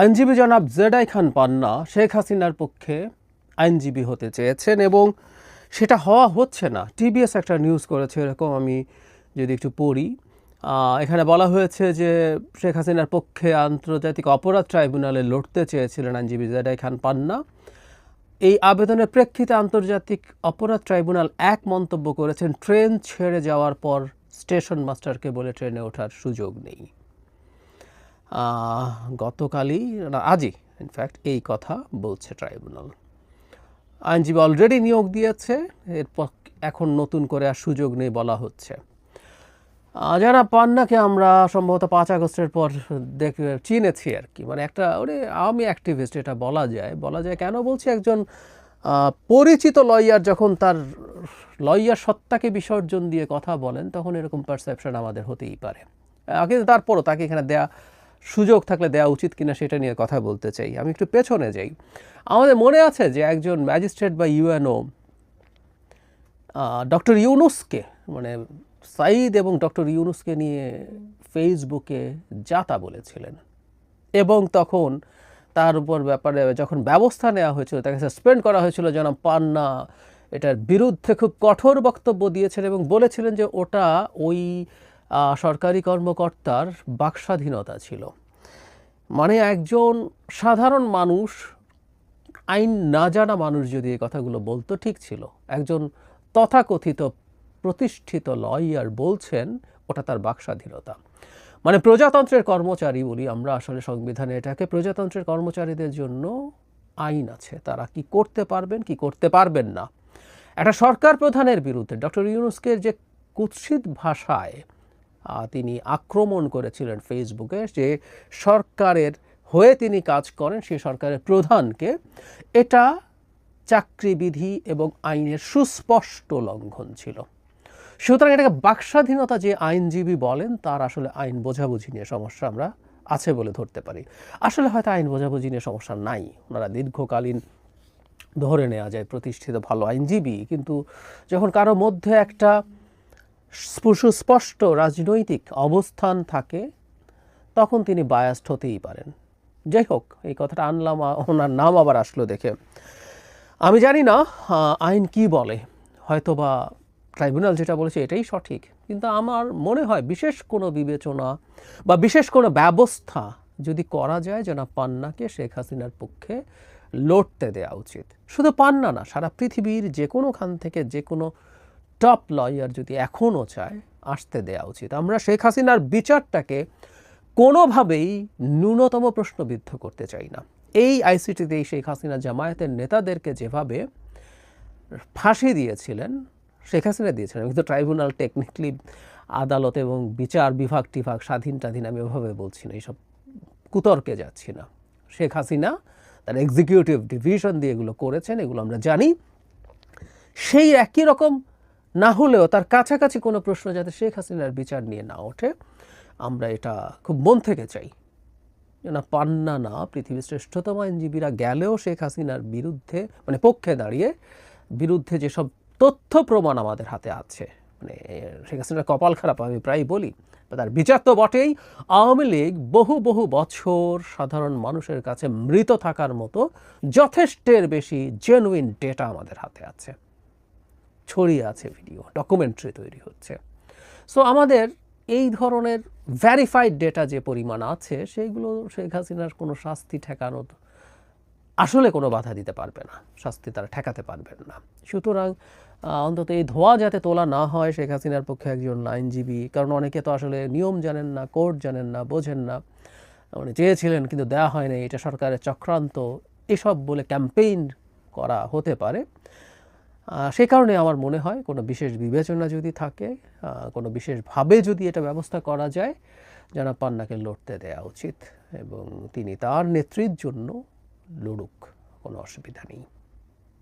আইনজীবী জনাব জেডাই খান পান্না শেখ হাসিনার পক্ষে আইনজীবী হতে চেয়েছেন এবং সেটা হওয়া হচ্ছে না। টিবিএস একটা নিউজ করেছে, এরকম আমি যদি একটু পড়ি। এখানে বলা হয়েছে যে শেখ হাসিনার পক্ষে আন্তর্জাতিক অপরাধ ট্রাইব্যুনালে লড়তে চেয়েছিলেন আইনজীবী জেডাই খান পান্না। এই আবেদনের প্রেক্ষিতে আন্তর্জাতিক অপরাধ ট্রাইব্যুনাল এক মন্তব্য করেছেন, ট্রেন ছেড়ে যাওয়ার পর স্টেশন মাস্টারকে বলে ট্রেনে ওঠার সুযোগ নেই। গতকালই আজই ইনফ্যাক্ট এই কথা বলছে ট্রাইব্যুনাল। আইনজীবী অলরেডি নিয়োগ দিয়েছে এরপর এখন নতুন করে আর সুযোগ নেই বলা হচ্ছে। যারা পান্নাকে আমরা সম্ভবত পাঁচ আগস্টের পর দেখ, চিনেছি আর কি। মানে একটা, ওরে আওয়ামী অ্যাক্টিভিস্ট এটা বলা যায়। বলা যায় কেন বলছি? একজন পরিচিত লয়ার যখন তার লয়ার সত্তাকে বিসর্জন দিয়ে কথা বলেন, তখন এরকম পারসেপশন আমাদের হতেই পারে। কিন্তু তারপরও তাকে এখানে দেয়া সুযোগ থাকলে দেওয়া উচিত কিনা সেটা নিয়ে কথা বলতে চাই। আমি একটু পেছনে যাই। আমাদের মনে আছে যে একজন ম্যাজিস্ট্রেট বা ইউএনও ডক্টর ইউনুসকে মানে সাইদ এবং ডক্টর ইউনুসকে নিয়ে ফেসবুকে যাতা বলেছিলেন। এবং তখন তার উপর ব্যাপারে যখন ব্যবস্থা নেওয়া হয়েছিল, তাকে সাসপেন্ড করা হয়েছিল যেন পান্না এটার বিরুদ্ধে খুব কঠোর বক্তব্য দিয়েছেন এবং বলেছিলেন যে ওটা ওই সরকারি কর্মকর্তার বাকস্বাধীনতা ছিল। মানে একজন সাধারণ মানুষ, আইন না জানা মানুষ যদি এই কথাগুলো বলতো, ঠিক ছিল। একজন তথাকথিত প্রতিষ্ঠিত লয়ার বলছেন, ওটা তার বাকস্বাধীনতা। মানে প্রজাতন্ত্রের কর্মচারী বলি আমরা আসলে সংবিধানে এটাকে, প্রজাতন্ত্রের কর্মচারীদের জন্য আইন আছে। তারা কি করতে পারবেন, কি করতে পারবেন না। একটা সরকার প্রধানের বিরুদ্ধে, ডক্টর ইউনুসকে যে কুৎসিত ভাষায় তিনি আক্রমণ করেছিলেন ফেসবুকে যে সরকারের হয়ে তিনি কাজ করেন সেই সরকারের প্রধানকে। এটা চাকরিবিধি এবং আইনের সুস্পষ্ট লঙ্ঘন ছিল। সুতরাং এটাকে বাকস্বাধীনতা যে আইনজীবী বলেন, তার আসলে আইন বোঝাবুঝি নিয়ে সমস্যা আমরা আছে বলে ধরতে পারি। আসলে হয়তো আইন বোঝাবুঝি নিয়ে সমস্যা নাই। ওনারা দীর্ঘকালীন ধরে নেওয়া যায়, প্রতিষ্ঠিত ভালো আইনজীবী। কিন্তু যখন কারও মধ্যে একটা সুস্পষ্ট রাজনৈতিক অবস্থান থাকে, তখন তিনি বায়াস্ট হতেই পারেন। যাই হোক, এই কথাটা আনলাম, ওনার নাম আবার আসলো দেখে। আমি জানি না আইন কি বলে, হয়তোবা ট্রাইব্যুনাল যেটা বলেছে এটাই সঠিক, কিন্তু আমার মনে হয় বিশেষ কোনো বিবেচনা বা বিশেষ কোনো ব্যবস্থা যদি করা যায় যেন পান্নাকে শেখ হাসিনার পক্ষে লড়তে দেওয়া উচিত। শুধু পান্না না, সারা পৃথিবীর যে কোনোখান থেকে যে কোনো টপ লয়ার যদি এখনও চায়, আসতে দেওয়া উচিত। আমরা শেখ হাসিনার বিচারটাকে কোনোভাবেই ন্যূনতম প্রশ্নবিদ্ধ করতে চাই না। এই আইসিটিতেই শেখ হাসিনা জামায়াতের নেতাদেরকে যেভাবে ফাঁসি দিয়েছিলেন, শেখ হাসিনা দিয়েছিলেন কিন্তু ট্রাইব্যুনাল টেকনিক্যালি আদালত এবং বিচার বিভাগ, টিভাগ, স্বাধীন টাধীন আমি ওভাবে বলছি না, এইসব কুতর্কে যাচ্ছি না। শেখ হাসিনা তার এক্সিকিউটিভ ডিভিশন দিয়ে এগুলো করেছেন, এগুলো আমরা জানি। সেই একই রকম না হলেও তার কাছাকাছি কোনো প্রশ্ন যাতে শেখ হাসিনার বিচার নিয়ে না ওঠে, আমরা এটা খুব মন থেকে চাই। না পান্না না, পৃথিবীর শ্রেষ্ঠতম আইনজীবীরা গেলেও শেখ হাসিনার বিরুদ্ধে মানে পক্ষে দাঁড়িয়ে বিরুদ্ধে যেসব তথ্য প্রমাণ আমাদের হাতে আছে মানে শেখ হাসিনার কপাল খারাপ, আমি প্রায় বলি তার বিচার তো বটেই, আওয়ামী লীগ বহু বহু বছর সাধারণ মানুষের কাছে মৃত থাকার মতো যথেষ্টের বেশি জেনুইন ডেটা আমাদের হাতে আছে। ছড়িয়ে আছে ভিডিও ডকুমেন্টারি তৈরি হচ্ছে। সো আমাদের এই ধরনের ভ্যারিফাইড ডেটা যে পরিমাণ আছে, সেইগুলো শেখ হাসিনার কোনো শাস্তি ঠেকানো আসলে কোনো বাধা দিতে পারবে না, শাস্তি তারা ঠেকাতে পারবেন না। সুতরাং অন্তত এই ধোয়া যাতে তোলা না হয় শেখ হাসিনার পক্ষে একজন আইনজীবী, কারণ অনেকে তো আসলে নিয়ম জানেন না, কোর্ট জানেন না, বোঝেন না মানে চেয়েছিলেন কিন্তু দেওয়া হয়নি, এটা সরকারের চক্রান্ত, এসব বলে ক্যাম্পেইন করা হতে পারে। সেই কারণে আমার মনে হয় কোনো বিশেষ বিবেচনা যদি থাকে কোনো বিশেষভাবে যদি এটা ব্যবস্থা করা যায় যেন পান্নাকে লড়তে দেওয়া উচিত এবং তিনি তার নেত্রীর জন্য লড়ুক, কোনো অসুবিধা নেই।